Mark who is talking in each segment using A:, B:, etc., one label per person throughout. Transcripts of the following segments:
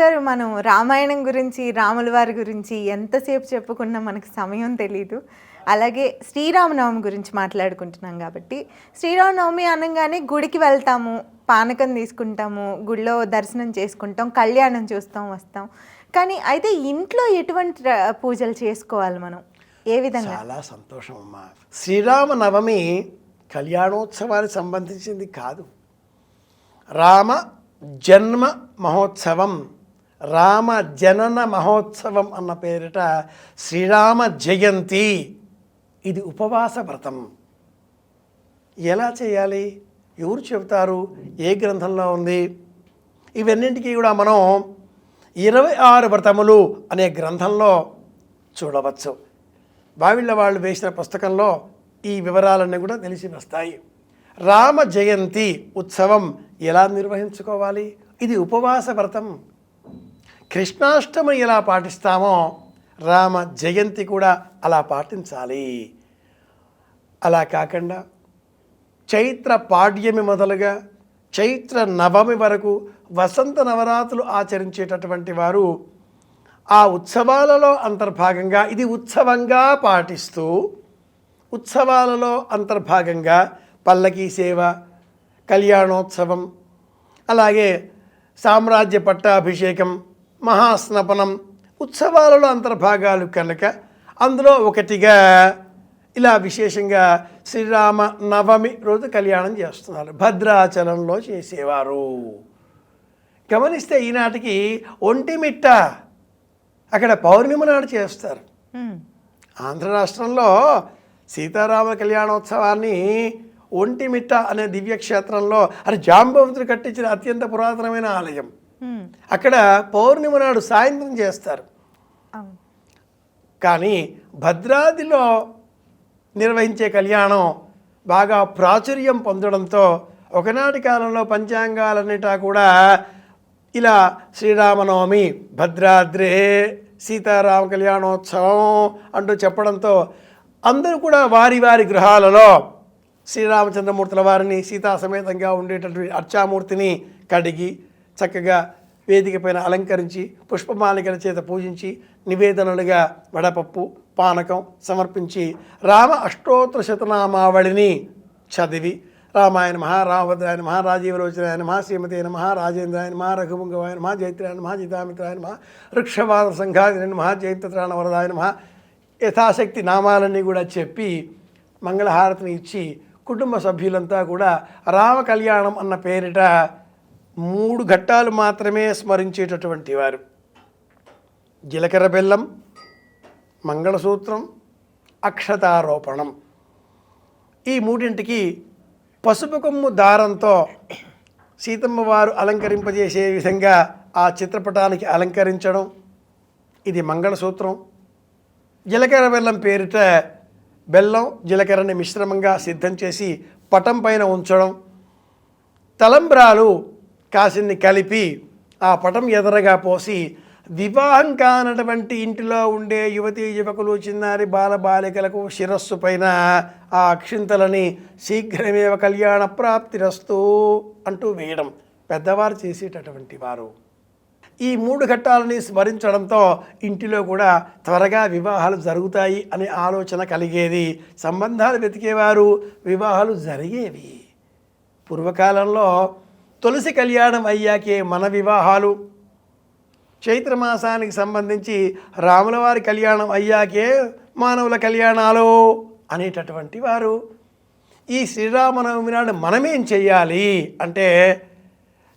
A: గారు మనం రామాయణం గురించి రాముల వారి గురించి ఎంతసేపు చెప్పుకున్నా మనకు సమయం తెలీదు. అలాగే శ్రీరామనవమి గురించి మాట్లాడుకుంటున్నాం కాబట్టి శ్రీరామనవమి అనగానే గుడికి వెళ్తాము పానకం తీసుకుంటాము గుడిలో దర్శనం చేసుకుంటాం కళ్యాణం చూస్తాం వస్తాం. కానీ అయితే ఇంట్లో ఎటువంటి పూజలు చేసుకోవాలి మనం? ఏ విధంగా?
B: చాలా సంతోషం అమ్మా. శ్రీరామనవమి కళ్యాణోత్సవానికి సంబంధించింది కాదు. రామ జన్మ మహోత్సవం రామ జనన మహోత్సవం అన్న పేరిట శ్రీరామ జయంతి. ఇది ఉపవాస వ్రతం. ఎలా చేయాలి? ఎవరు చెబుతారు? ఏ గ్రంథంలో ఉంది? ఇవన్నింటికీ కూడా మనం ఇరవై ఆరు వ్రతములు అనే గ్రంథంలో చూడవచ్చు. బావిళ్ళ వాళ్ళు వేసిన పుస్తకంలో ఈ వివరాలన్నీ కూడా తెలిసి వస్తాయి. రామ జయంతి ఉత్సవం ఎలా నిర్వహించుకోవాలి? ఇది ఉపవాస వ్రతం. కృష్ణాష్టమి ఎలా పాటిస్తామో రామ జయంతి కూడా అలా పాటించాలి. అలా కాకుండా చైత్ర పాడ్యమి మొదలుగా చైత్ర నవమి వరకు వసంత నవరాత్రులు ఆచరించేటటువంటి వారు ఆ ఉత్సవాలలో అంతర్భాగంగా ఇది ఉత్సవంగా పాటిస్తూ ఉత్సవాలలో అంతర్భాగంగా పల్లకీ సేవ కళ్యాణోత్సవం అలాగే సామ్రాజ్య పట్టాభిషేకం మహాస్నపనం ఉత్సవాలలో అంతర్భాగాలు కనుక అందులో ఒకటిగా ఇలా విశేషంగా శ్రీరామ నవమి రోజు కళ్యాణం చేస్తున్నారు భద్రాచలంలో చేసేవారు గమనిస్తే ఈనాటికి ఒంటిమిట్ట అక్కడ పౌర్ణమి నాడు చేస్తారు. ఆంధ్ర రాష్ట్రంలో సీతారామ కళ్యాణోత్సవాన్ని ఒంటిమిట్ట అనే దివ్యక్షేత్రంలో అది జాంబవంతుడు కట్టించిన అత్యంత పురాతనమైన ఆలయం. అక్కడ పౌర్ణమి నాడు సాయంత్రం చేస్తారు. కానీ భద్రాద్రిలో నిర్వహించే కళ్యాణం బాగా ప్రాచుర్యం పొందడంతో ఒకనాటి కాలంలో పంచాంగాలన్నిటా కూడా ఇలా శ్రీరామనవమి భద్రాద్రే సీతారామ కళ్యాణోత్సవం అంటూ చెప్పడంతో అందరూ కూడా వారి వారి గృహాలలో శ్రీరామచంద్రమూర్తుల వారిని సీతా సమేతంగా ఉండేటటువంటి అర్చామూర్తిని కడిగి చక్కగా వేదిక పైన అలంకరించి పుష్పమాలికల చేత పూజించి నివేదనలుగా వడపప్పు పానకం సమర్పించి రామ అష్టోత్తర శతనామావళిని చదివి రామాయణ మహా రామభద్రాయ నమ రాజీవలోచనాయ నమ శ్రీమతి నమ రాజేంద్రాయ నమ రఘుముంగవాయ నమ జైత్రాయ నమ జితామిత్రాయ నమ వృక్షవాద సంఘాది నమ జయంతత్రాణ వరదాయ నమ యథాశక్తి నామాలన్నీ కూడా చెప్పి మంగళహారతిని ఇచ్చి కుటుంబ సభ్యులంతా కూడా రామ కళ్యాణం అన్న పేరిట మూడు ఘట్టాలు మాత్రమే స్మరించేటటువంటి వారు. జీలకర్ర బెల్లం మంగళసూత్రం అక్షతారోపణం. ఈ మూడింటికి పసుపు కొమ్ము దారంతో సీతమ్మ వారు అలంకరింపజేసే విధంగా ఆ చిత్రపటానికి అలంకరించడం ఇది మంగళసూత్రం. జీలకర్ర బెల్లం పేరిట బెల్లం జీలకర్రని మిశ్రమంగా సిద్ధం చేసి పటం పైన ఉంచడం. తలంబ్రాలు కాసిన్ని కలిపి ఆ పటం ఎదరగా పోసి వివాహం కానటువంటి ఇంటిలో ఉండే యువతి యువకులు చిన్నారి బాల బాలికలకు శిరస్సు పైన ఆ అక్షింతలని శీఘ్రమేవ కళ్యాణ ప్రాప్తిరస్తు అంటూ వేయడం పెద్దవారు చేసేటటువంటి వారు. ఈ మూడు ఘట్టాలని స్మరించడంతో ఇంటిలో కూడా త్వరగా వివాహాలు జరుగుతాయి అనే ఆలోచన కలిగేది. సంబంధాలు వెతికేవారు వివాహాలు జరిగేవి. పూర్వకాలంలో తులసి కళ్యాణం అయ్యాకే మన వివాహాలు. చైత్రమాసానికి సంబంధించి రాములవారి కళ్యాణం అయ్యాకే మానవుల కళ్యాణాలు అనేటటువంటి వారు. ఈ శ్రీరామనవమి నాడు మనమేం చేయాలి అంటే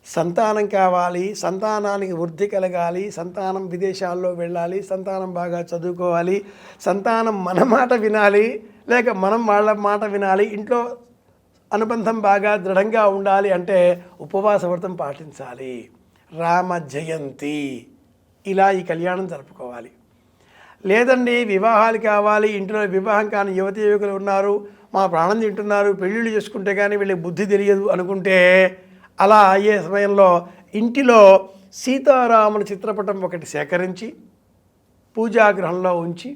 B: సంతానం కావాలి సంతానానికి వృద్ధి కలగాలి సంతానం విదేశాల్లో వెళ్ళాలి సంతానం బాగా చదువుకోవాలి సంతానం మన మాట వినాలి లేక మనం వాళ్ళ మాట వినాలి ఇంట్లో అనుబంధం బాగా దృఢంగా ఉండాలి అంటే ఉపవాస వ్రతం పాటించాలి. రామ జయంతి. ఇలా ఈ కళ్యాణం జరుపుకోవాలి. లేదండి వివాహాలు కావాలి ఇంట్లో వివాహం కాని యువతి యువకులు ఉన్నారు మా ప్రాణం తింటున్నారు పెళ్ళిళ్ళు చేసుకుంటే కానీ వీళ్ళకి బుద్ధి తెలియదు అనుకుంటే అలా అయ్యే సమయంలో ఇంటిలో సీతారాముల చిత్రపటం ఒకటి సేకరించి పూజాగృహంలో ఉంచి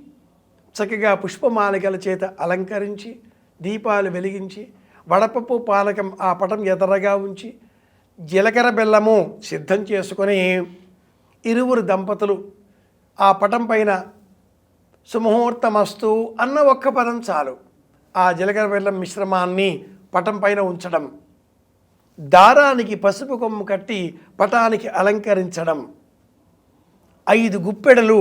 B: చక్కగా పుష్పమాలికల చేత అలంకరించి దీపాలు వెలిగించి వడపప్పు పానకం ఆ పటం ఎదరగా ఉంచి జీలకర్ర బెల్లము సిద్ధం చేసుకొని ఇరువురు దంపతులు ఆ పటం పైన సుముహూర్తమస్తు అన్న ఒక్క పదం చాలు. ఆ జీలకర్ర బెల్లం మిశ్రమాన్ని పటం పైన ఉంచడం దారానికి పసుపు కొమ్ము కట్టి పటానికి అలంకరించడం ఐదు గుప్పెడలు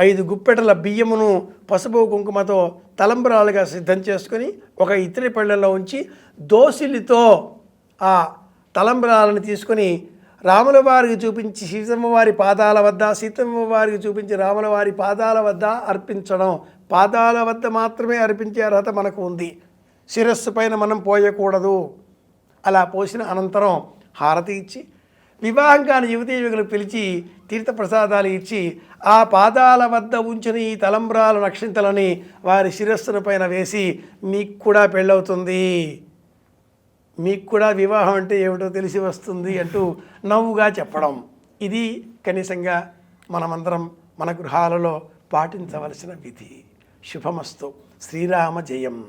B: ఐదు గుప్పెడల బియ్యమును పసుపు కుంకుమతో తలంబరాలుగా సిద్ధం చేసుకొని ఒక ఇతరి పళ్ళల్లో ఉంచి దోసిలితో ఆ తలంబరాలను తీసుకొని రాముల వారికి చూపించి సీతమ్మవారి పాదాల వద్ద సీతమ్మ వారికి చూపించి రాముల వారి పాదాల వద్ద అర్పించడం. పాదాల వద్ద మాత్రమే అర్పించే అర్హత మనకు ఉంది. శిరస్సు పైన మనం పోయకూడదు. అలా పోసిన అనంతరం హారతి ఇచ్చి వివాహం కాని యువతీ యువకులు పిలిచి తీర్థప్రసాదాలు ఇచ్చి ఆ పాదాల వద్ద ఉంచిన ఈ తలంబ్రాల నక్షింతలని వారి శిరస్సుల పైన వేసి మీకు కూడా పెళ్ళవుతుంది. మీకు కూడా వివాహం అంటే ఏమిటో తెలిసి వస్తుంది అంటూ నవ్వుగా చెప్పడం. ఇది కనీసంగా మనమందరం మన గృహాలలో పాటించవలసిన విధి. శుభమస్తు. శ్రీరామ జయం.